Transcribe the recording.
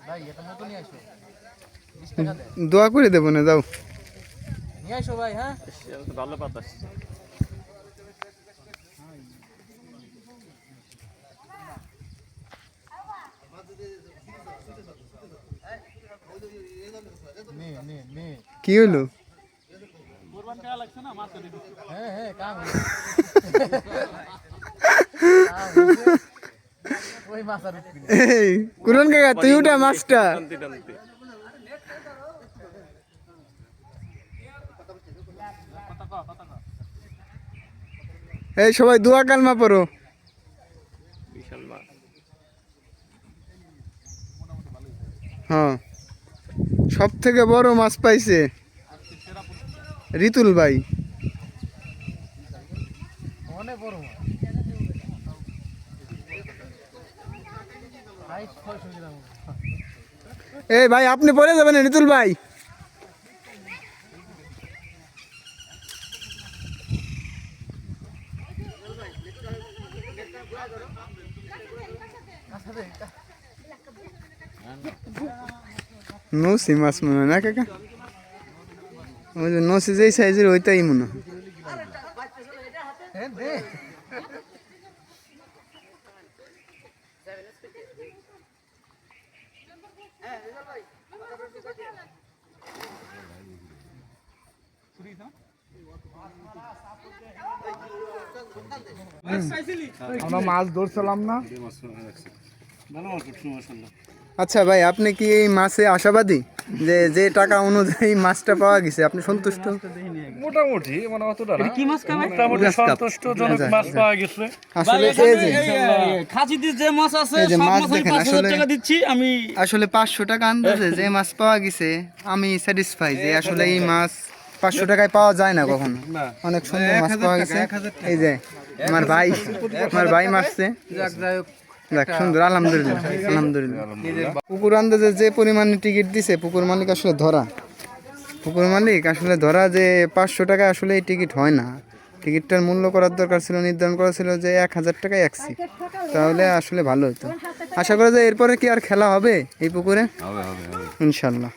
ভাই ভাই এটা মতো নিয়ে আসো। বিশ টাকা দেয় করে দেবো না যাও। নিয়ে আসো ভাই হ্যাঁ? ভালো কি হলো? হ্যাঁ হ্যাঁ কাম হয়েছে। ওই মাছ আর উঠবি না। এই কুরন কাকা তুই উঠা মাছটা এই সবাই দোয়া কালমা পড়ো। বিশাল মাছ হ্যাঁ। সব থেকে বড় মাছ পাইছে রিতুল ভাই। অনেক বড় মাছ। এই ভাই আপনি পড়ে যাবেন নিতুল ভাই নসি মাছ মনে হয় না কাকা ওই যে সাইজের ওইটাই মনে হয় হ্যাঁ দে আমরা মাছ ধরছিলাম না। আচ্ছা ভাই আপনি কি এই মাছে আশাবাদী? যে যে টাকা অনুযায়ী মাছটা পাওয়া গেছে আপনি সন্তুষ্ট? মোটামুটি মানে অতটা না। কি মাছ খাবে? মোটামুটি। সন্তুষ্টজনক আচ্ছা, মাছ পাওয়া গেছে। আসলে এই যে খাঁচিতে যে মাছ আছে এই যে সব মাছ দেখেন, আসলে- টাকা দিচ্ছি আমি আসলে পাঁচশো টাকা আন্দাজে যে মাছ পাওয়া গেছে আমি স্যাটিসফাই যে আসলে এই মাছ পাঁচশো টাকায় পাওয়া যায় না কখনো। অনেক সুন্দর মাছ পাওয়া গেছে। এই যে আমার ভাই আমার ভাই মারছে। যাক সুন্দর আলহামদুলিল্লাহ আলহামদুলিল্লাহ। পুকুর আন্দাজে যে পরিমাণে টিকিট দিছে পুকুর মালিক আসলে ধরা। পুকুর মালিক আসলে ধরা যে পাঁচশো টাকা আসলে এই টিকিট হয় না। টিকিটটার মূল্য করার দরকার ছিল নির্ধারণ করা ছিল যে এক হাজার টাকায় এক সিট তাহলে আসলে ভালো হতো। আশা করা যায় এরপরে কি আর খেলা হবে এই পুকুরে? ইনশাল্লাহ।